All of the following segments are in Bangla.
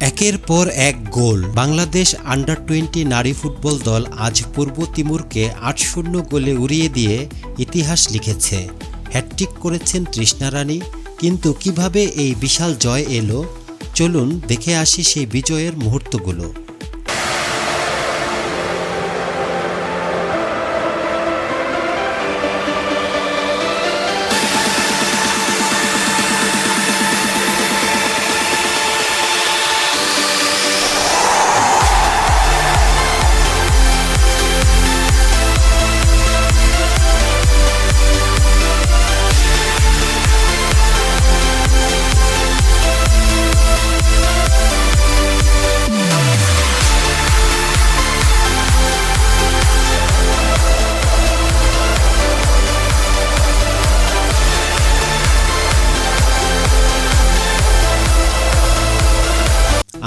একের পর এক গোল। বাংলাদেশ আন্ডার টোয়েন্টি নারী ফুটবল দল আজ পূর্ব তিমুরকে আট শূন্য গোলে উড়িয়ে দিয়ে ইতিহাস লিখেছে। হ্যাটট্রিক করেছেন তৃষ্ণা রানী। কিন্তু কীভাবে এই বিশাল জয় এলো? চলুন দেখে আসি সেই বিজয়ের মুহূর্তগুলো।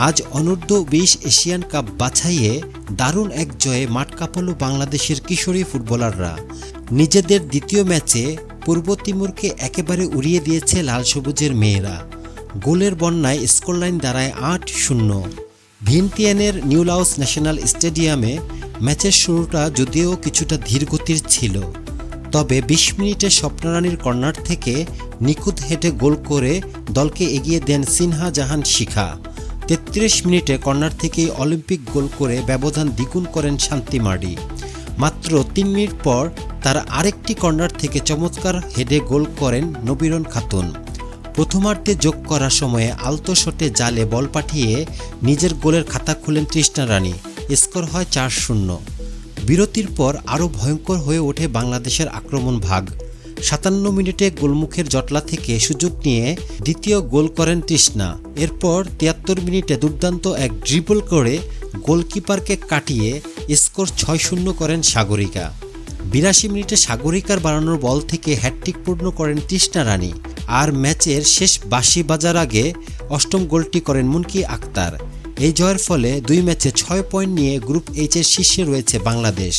আজ অনূর্ধ্ব বিশ এশিয়ান কাপ বাছাইয়ে দারুণ এক জয়ে মাঠ কাঁপাল বাংলাদেশের কিশোরী ফুটবলাররা। নিজেদের দ্বিতীয় ম্যাচে পূর্ব তিমুরকে একেবারে উড়িয়ে দিয়েছে লাল সবুজের মেয়েরা। গোলের বন্যায় স্কোরলাইন দাঁড়ায় আট শূন্য। ভিয়েন্তিয়ানের নিউলাউস ন্যাশনাল স্টেডিয়ামে ম্যাচের শুরুটা যদিও কিছুটা ধীরগতির ছিল। তবে বিশ মিনিটে স্বপ্নরানীর কর্নার থেকে নিখুঁত হেঁটে গোল করে দলকে এগিয়ে দেন সিনহা জাহান শিখা। তেত্রিশ মিনিটে কর্নার থেকেই অলিম্পিক গোল করে ব্যবধান দ্বিগুণ করেন শান্তি মার্ডি। মাত্র তিন মিনিট পর তার আরেকটি কর্নার থেকে চমৎকার হেডে গোল করেন নবীরন খাতুন। প্রথমার্ধে যোগ করার সময়ে আলতো শটে জালে বল পাঠিয়ে নিজের গোলের খাতা খুলেন তৃষ্ণা রানী। স্কোর হয় চার শূন্য। বিরতির পর আরও ভয়ঙ্কর হয়ে ওঠে বাংলাদেশের আক্রমণ ভাগ। সাতান্ন মিনিটে গোলমুখের জটলা থেকে সুযোগ নিয়ে দ্বিতীয় গোল করেন তৃষ্ণা। এরপর তিয়াত্তর মিনিটে দুর্দান্ত এক ড্রিবল করে গোলকিপারকে কাটিয়ে স্কোর ছয় শূন্য করেন সাগরিকা। বিরাশি মিনিটে সাগরিকার বাড়ানোর বল থেকে হ্যাটট্রিক পূর্ণ করেন তৃষ্ণা রানী। আর ম্যাচের শেষ বাঁশি বাজার আগে অষ্টম গোলটি করেন মুনকি আক্তার। এই জয়ের ফলে দুই ম্যাচে ছয় পয়েন্ট নিয়ে গ্রুপ এইচের শীর্ষে রয়েছে বাংলাদেশ।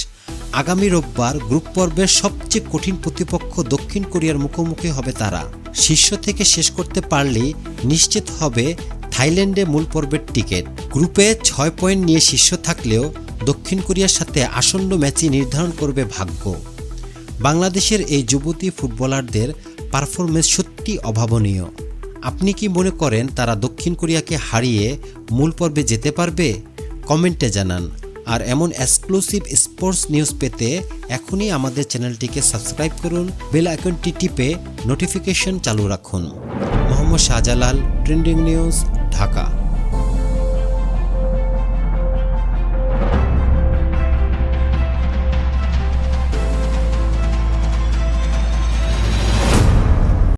আগামী রোববার গ্রুপ পর্বের সবচেয়ে কঠিন প্রতিপক্ষ দক্ষিণ কোরিয়ার মুখোমুখি হবে তারা। শীর্ষ থেকে শেষ করতে পারলেই নিশ্চিত হবে থাইল্যান্ডে মূল পর্বের টিকিট। গ্রুপে ছয় পয়েন্ট নিয়ে শীর্ষ থাকলেও দক্ষিণ কোরিয়ার সাথে আসন্ন ম্যাচই নির্ধারণ করবে ভাগ্য। বাংলাদেশের এই যুবতী ফুটবলারদের পারফরমেন্স সত্যি অভাবনীয়। আপনি কি মনে করেন তারা দক্ষিণ কোরিয়াকে হারিয়ে মূল পর্বে যেতে পারবে? কমেন্টে জানান। আর এমন এক্সক্লুসিভ স্পোর্টস নিউজ পেতে এখনই আমাদের চ্যানেলটিকে সাবস্ক্রাইব করুন বেল আইকনটি টিপে নোটিফিকেশন চালু রাখুন। Mohammad Shahjalal trending news Dhaka.